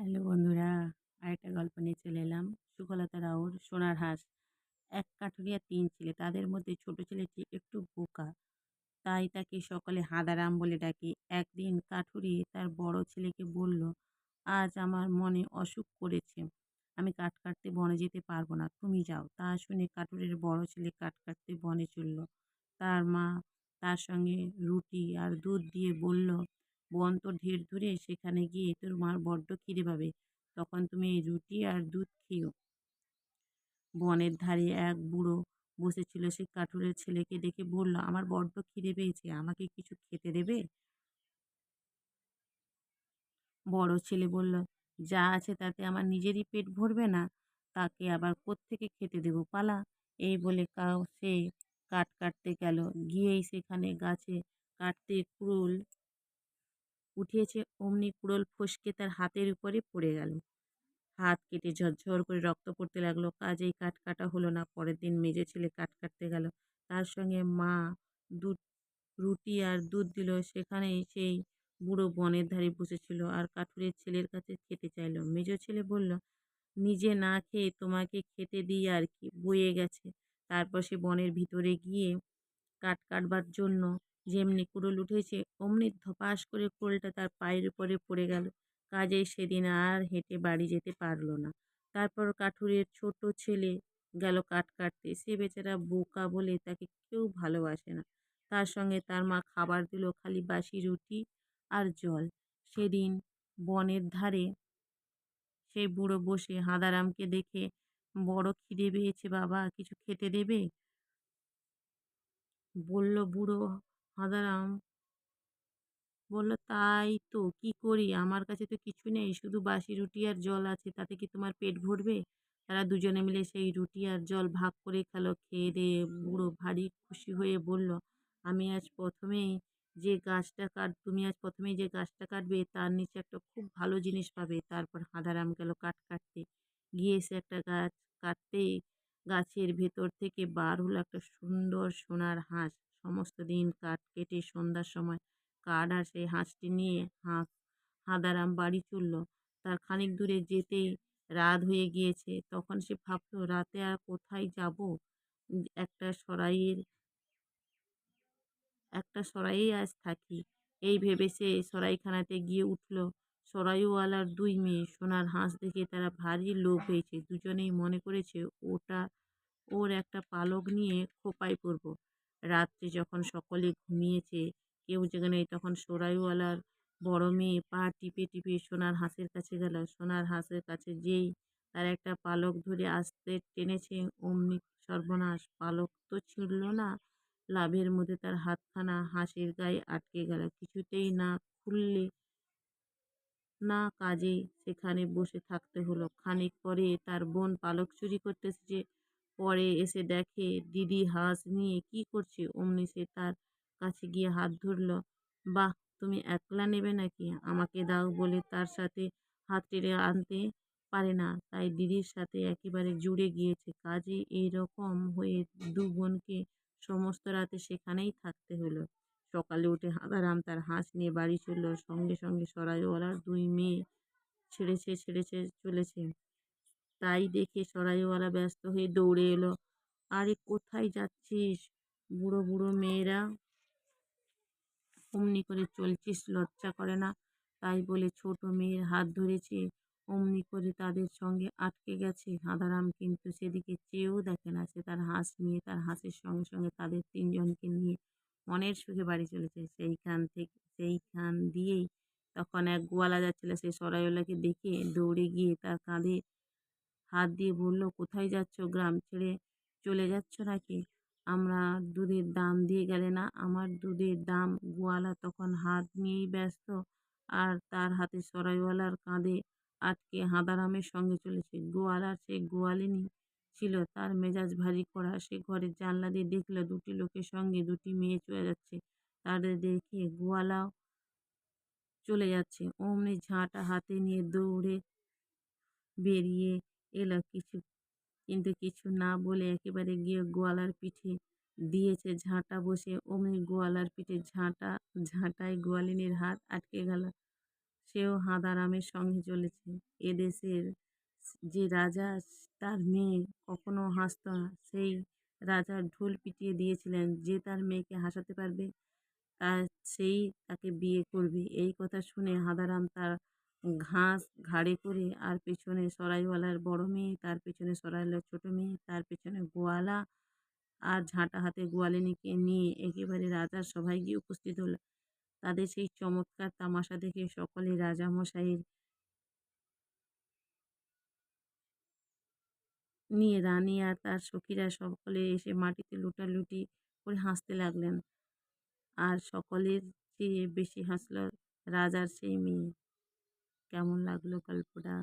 Hello বন্ধুরা, আরেকটা গল্প নিয়ে চলে এলাম। সুখলতা রাউর সোনার হাঁস। এক কাঠুরিয়া তিন ছেলে, তাদের মধ্যে ছোট ছেলেটি একটু বোকা। তাই তাকে সকলে হাঁদারাম বলে ডাকে। একদিন কাঠুরি তার বড় ছেলেকে বলল, আজ আমার মনে অসুখ করেছে। আমি কাঠ কাটতে বনে যেতে পারব না। তুমি যাও। তা শুনে কাঠুরের বড় ছেলে কাঠ কাটতে বনে চলল। তার মা তার সঙ্গে রুটি আর দুধ দিয়ে বলল বন তো ঢের দূরে, সেখানে গিয়ে তোর মার বড্ড খিদে পাবে। তখন তুমি রুটি আর দুধ খেও বনের ধারে এক বুড়ো বসেছিল, সে কাঠুরের ছেলেকে দেখে বলল, আমার বড্ড খিদে পেয়েছে, আমাকে কিছু খেতে দেবে? বড় ছেলে বলল, যা আছে তাতে আমার নিজেরই পেট ভরবে না, তাকে আবার কোত্থেকে খেতে দেবো? পালা। এই বলে সে কাঠ কাটতে গেল। গিয়েই সেখানে গাছে কাটতে কুড়ুল উঠিয়েছে, অমনি কুড়োল ফসকে তার হাতের উপরে পড়ে গেল। হাত কেটে ঝরঝর করে রক্ত পড়তে লাগল। কাজেই কাঠ কাটা হলো না। পরের দিন মেজে ছেলে কাঠ কাটতে গেল। তার সঙ্গে মা দুধ, রুটি আর দুধ দিল। সেখানেই সেই বুড়ো বনের ধারে বসেছিল আর কাঠুরের ছেলের কাছে খেতে চাইলো। মেজো ছেলে বলল, নিজে না খেয়ে তোমাকে খেতে দিই আর কি। বয়ে গেছে। তারপর সে বনের ভিতরে গিয়ে কাঠ কাটবার জন্য যেমনি কুড়ুল উঠেছে, অমনি ধপাস করে কুড়োলটা তার পায়ের উপরে পড়ে গেল। কাজেই সেদিন আর হেঁটে বাড়ি যেতে পারল না। তারপর কাঠুরের ছোট ছেলে গেল কাঠ কাটতে। সে বেচারা বোকা বলে তাকে কেউ ভালোবাসে না। তার সঙ্গে তার মা খাবার দিল, খালি বাসি রুটি আর জল। সেদিন বনের ধারে সেই বুড়ো বসে হাঁদারামকে দেখে, বড় খিদে পেয়েছে বাবা, কিছু খেতে দেবে? বলল, বুড়ো হাঁদারাম বলল, তাই তো, কি করি? আমার কাছে তো কিছু নেই, শুধু বাসি রুটি আর জল আছে, তাতে কি তোমার পেট ভরবে? তারা দুজনে মিলে সেই রুটি আর জল ভাগ করে খেলো, খেয়ে দিয়ে বুড়ো ভারী খুশি হয়ে বলল, আমি আজ প্রথমেই যে গাছটা কাট, তুমি আজ প্রথমেই যে গাছটা কাটবে, তার নিচে একটা খুব ভালো জিনিস পাবে। তারপর হাঁদারাম গেল কাঠ কাটতে। গিয়ে সে একটা গাছ কাটতেই গাছের ভেতর থেকে বার হলো একটা সুন্দর সোনার হাঁস। সমস্ত দিন কাঠ কেটে সন্ধ্যার সময় কাঠ আর সেই হাঁসটি নিয়ে হাঁস, হাঁদারাম বাড়ি চলল। তার খানিক দূরে যেতেই রাত হয়ে গিয়েছে। তখন সে ভাবলো, রাতে আর কোথায় যাব? একটা সরাইয়ের, একটা সরাইয়ে আজ থাকি। এই ভেবে সে সরাইখানাতে গিয়ে উঠল। সরাইওয়ালার দুই মেয়ে, সোনার হাঁস দেখে তারা ভারী লোভ হয়েছে। দুজনেই মনে করেছে, ওটা ওর একটা পালক নিয়ে খোপায় পরব রাত্রে যখন সকলে ঘুমিয়েছে, কেউ নেই, তখন সরাইওয়ালার বড় মেয়ে পা টিপে টিপে সোনার হাঁসের কাছে গেল। সোনার হাঁসের কাছে যেই তার একটা পালক ধরে আসতে টেনেছে, অমনি সর্বনাশ। পালক তো ছিঁড়ল না, লাভের মধ্যে তার হাতখানা হাঁসের গায়ে আটকে গেল। কিছুতেই না খুললে না কাজে সেখানে বসে থাকতে হলো। খানিক পরে তার বোন পালক চুরি করতে এসেছে পরে এসে দেখে দিদি হাঁস নিয়ে কি করছে? অমনি সে তার কাছে গিয়ে হাত ধরল। বাহ, তুমি একলা নেবে নাকি? আমাকে দাও বলে তার সাথে হাত টেনে আনতে পারে না। তাই দিদির সাথে একেবারে জুড়ে গিয়েছে। কাজে এইরকম হয়ে দু বোনকে সমস্ত রাতে সেখানেই থাকতে হলো। সকালে উঠে হাঁদারাম তার হাঁস নিয়ে বাড়ি চলল। সঙ্গে সঙ্গে সরাইওয়ালার দুই মেয়ে ছেড়েছে ছেড়েছে, চলেছে। তাই দেখে সরাইওয়ালা ব্যস্ত হয়ে দৌড়ে এলো। আরে, কোথায় যাচ্ছিস? বুড়ো বুড়ো মেয়েরা অমনি করে চলছিস, লজ্জা করে না? তাই বলে ছোট মেয়ের হাত ধরেছে, অমনি করে তাদের সঙ্গে আটকে গেছে। হাঁদারাম কিন্তু সেদিকে চেয়েও দেখে না, সে তার হাঁস নিয়ে তার হাঁসের সঙ্গে সঙ্গে তাদের তিনজনকে নিয়ে মনের সুখে বাড়ি চলেছে। সেইখান থেকে, সেইখান দিয়েই তখন এক গোয়ালা যাচ্ছিল। সে সরাইওয়ালাকে দেখে দৌড়ে গিয়ে তার কাঁধে হাত দিয়ে বলল, কোথায় যাচ্ছ? গ্রাম ছেড়ে চলে যাচ্ছ নাকি? আমরা দুধের দাম দিয়ে গেলে না, আমার দুধের দাম। গোয়ালা তখন হাত নিয়েই ব্যস্ত, আর তার হাতে সরাইওয়ালার কাঁধে আটকে হাঁদারামের সঙ্গে চলেছে। গোয়ালার সে গোয়ালিনী ছিল, তার মেজাজ ভারী করা। সে ঘরের জানলা দিয়ে দেখল, দুটি লোকের সঙ্গে দুটি মেয়ে চলে যাচ্ছে। তাদের দেখে গোয়ালাও চলে যাচ্ছে। অমনি ঝাঁটা হাতে নিয়ে দৌড়ে বেরিয়ে এলো কিছু। কিন্তু কিছু না বলে একেবারে গিয়ে গোয়ালার পিঠে দিয়েছে ঝাঁটা বসে। অমনি গোয়ালার পিঠে ঝাঁটা, ঝাঁটায় গোয়ালিনীর হাত আটকে গেল। সেও হাঁদারামের সঙ্গে চলেছে। এদেশের যে রাজা, তার মেয়ে কখনো হাসত না। সেই রাজার ঢোল পিটিয়ে দিয়েছিলেন যে তার মেয়েকে হাসাতে পারবে তার সেই তাকে বিয়ে করবে। এই কথা শুনে হাঁদারাম তার ঘাস, ঘাড়ে করে আর পেছনে সরাইওয়ালার বড় মেয়ে, তার পেছনে সরাইওয়ালার ছোট মেয়ে, তার পেছনে গোয়ালা আর ঝাঁটা হাতে গোয়ালিনীকে নিয়ে একেবারে রাজার সভায় গিয়ে উপস্থিত হলো। তাদের সেই চমৎকার তামাশা দেখে সকলে রাজামশাইয়ের নিয়ে, রানী আর তার সখীরা সকলে এসে মাটিতে লুটালুটি করে হাসতে লাগলেন। আর সকলের চেয়ে বেশি হাসল রাজার সেই মেয়ে। কেমন লাগল গল্পটা?